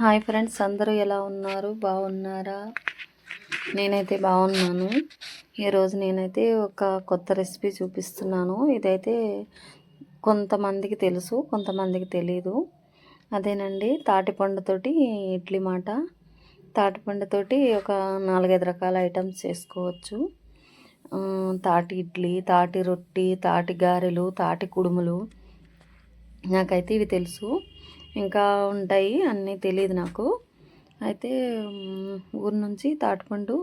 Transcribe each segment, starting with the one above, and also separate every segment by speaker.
Speaker 1: Hi friends అందరూ ఎలా ఉన్నారు? బాగున్నారా? నేనైతే బాగున్నాను. ఈరోజు నేనైతే ఒక కొత్త రెసిపీ చూపిస్తున్నాను. ఇదైతే కొంతమందికి తెలుసు కొంతమందికి తెలీదు. అదేనండి తాటిపండుతోటి ఇడ్లీ మాట. తాటిపండుతోటి ఒక నాలుగైదు రకాల ఐటమ్స్ చేసుకోవచ్చు. తాటి ఇడ్లీ తాటి రొట్టి తాటి గారెలు తాటి కుడుములు. నాకైతే ఇవి తెలుసు. ఇంకా ఉంటాయి అన్నీ తెలియదు నాకు. అయితే ఊరి ఊరు నుంచి తాటిపండు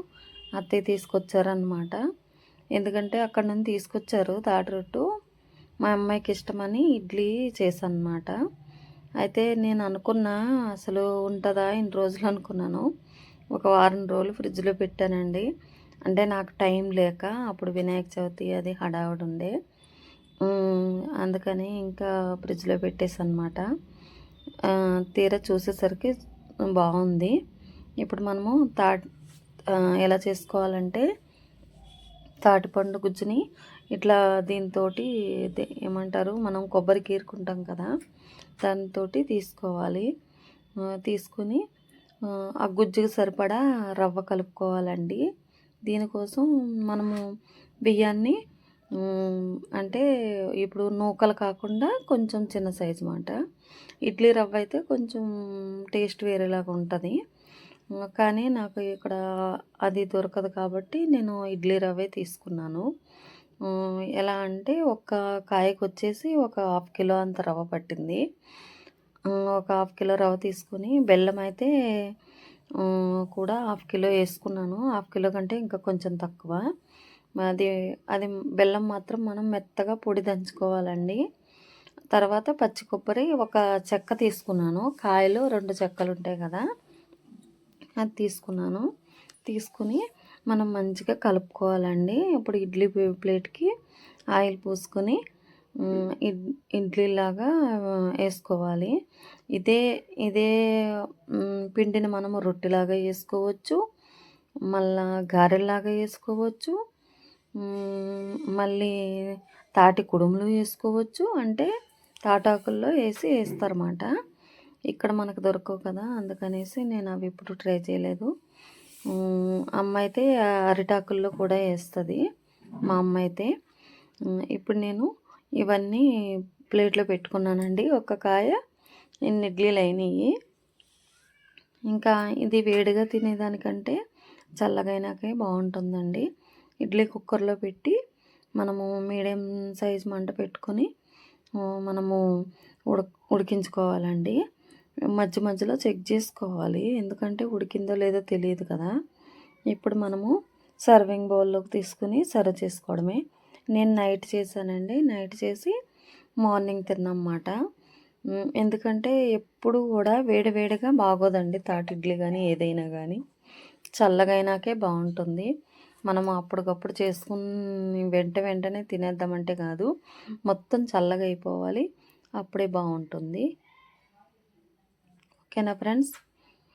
Speaker 1: అత్తయ్య తీసుకొచ్చారనమాట ఎందుకంటే అక్కడ నుంచి తీసుకొచ్చారు తాటిరొట్టు మా అమ్మాయికి ఇష్టమని ఇడ్లీ చేశానమాట అయితే నేను అనుకున్నా అసలు ఉంటుందా? ఇన్ని రోజులు అనుకున్నాను. ఒక వారం రోజులు ఫ్రిడ్జ్లో పెట్టానండి. అంటే నాకు టైం లేక అప్పుడు వినాయక చవితి అది హడావుడు ఉండే అందుకని ఇంకా ఫ్రిడ్జ్లో పెట్టేసి అనమాట తీరా చూసేసరికి బాగుంది. ఇప్పుడు మనము తా ఎలా చేసుకోవాలంటే తాటిపండు గుజ్జుని ఇట్లా దీంతో ఏమంటారు మనం కొబ్బరి కీరుకుంటాం కదా దాంతో తీసుకోవాలి. తీసుకుని ఆ, గుజ్జుకి సరిపడా రవ్వ కలుపుకోవాలండి. దీనికోసం మనము బియ్యాన్ని అంటే ఇప్పుడు నూకలు కాకుండా కొంచెం చిన్న సైజు మాట. ఇడ్లీ రవ్వ అయితే కొంచెం టేస్ట్ వేరేలాగా ఉంటుంది. కానీ నాకు ఇక్కడ అది దొరకదు కాబట్టి నేను ఇడ్లీ రవ్వే తీసుకున్నాను. ఎలా అంటే ఒక కాయకు వచ్చేసి ఒక హాఫ్ కిలో అంత రవ్వ పట్టింది. ఒక హాఫ్ కిలో రవ్వ తీసుకుని బెల్లం అయితే కూడా హాఫ్ కిలో వేసుకున్నాను. హాఫ్ కిలో కంటే ఇంకా కొంచెం తక్కువ. అది అది బెల్లం మాత్రం మనం మెత్తగా పొడి దంచుకోవాలండి. తర్వాత పచ్చి కొబ్బరి ఒక చెక్క తీసుకున్నాను. కాయలు రెండు చెక్కలు ఉంటాయి కదా అది తీసుకున్నాను. తీసుకుని మనం మంచిగా కలుపుకోవాలండి. ఇప్పుడు ఇడ్లీ ప్లేట్కి ఆయిల్ పూసుకొని ఇడ్లీలాగా వేసుకోవాలి. ఇదే ఇదే పిండిని మనము రొట్టెలాగా వేసుకోవచ్చు మళ్ళా గారెల్లాగా వేసుకోవచ్చు. మళ్ళీ తాటి కుడుములు వేసుకోవచ్చు. అంటే తాటాకుల్లో వేసి వేస్తారన్నమాట. ఇక్కడ మనకు దొరకవు కదా అందుకనేసి నేను అవి ఇప్పుడు ట్రై చేయలేదు. అమ్మ అయితే అరిటాకుల్లో కూడా వేస్తుంది మా అమ్మ అయితే ఇప్పుడు నేను ఇవన్నీ ప్లేట్లో పెట్టుకున్నానండి. ఒక కాయ ఇన్ని ఇడ్లీలు అయినాయి. ఇంకా ఇది వేడిగా తినేదానికంటే చల్లగైనాకే బాగుంటుందండి. ఇడ్లీ కుక్కర్లో పెట్టి మనము మీడియం సైజ్ మంట పెట్టుకొని మనము ఉడక ఉడికించుకోవాలండి. మధ్య మధ్యలో చెక్ చేసుకోవాలి. ఎందుకంటే ఉడికిందో లేదో తెలియదు కదా. ఇప్పుడు మనము సర్వింగ్ బౌల్లోకి తీసుకుని సర్వ్ చేసుకోవడమే. నేను నైట్ చేశానండి. నైట్ చేసి మార్నింగ్ తిన్నమాట ఎందుకంటే ఎప్పుడు కూడా వేడివేడిగా బాగోదండి తాటి ఇడ్లీ కానీ ఏదైనా కానీ చల్లగైనాకే బాగుంటుంది. మనం అప్పటికప్పుడు చేసుకుని వెంట వెంటనే తినేద్దామంటే కాదు మొత్తం చల్లగా అయిపోవాలి. అప్పుడే బాగుంటుంది. ఓకేనా ఫ్రెండ్స్?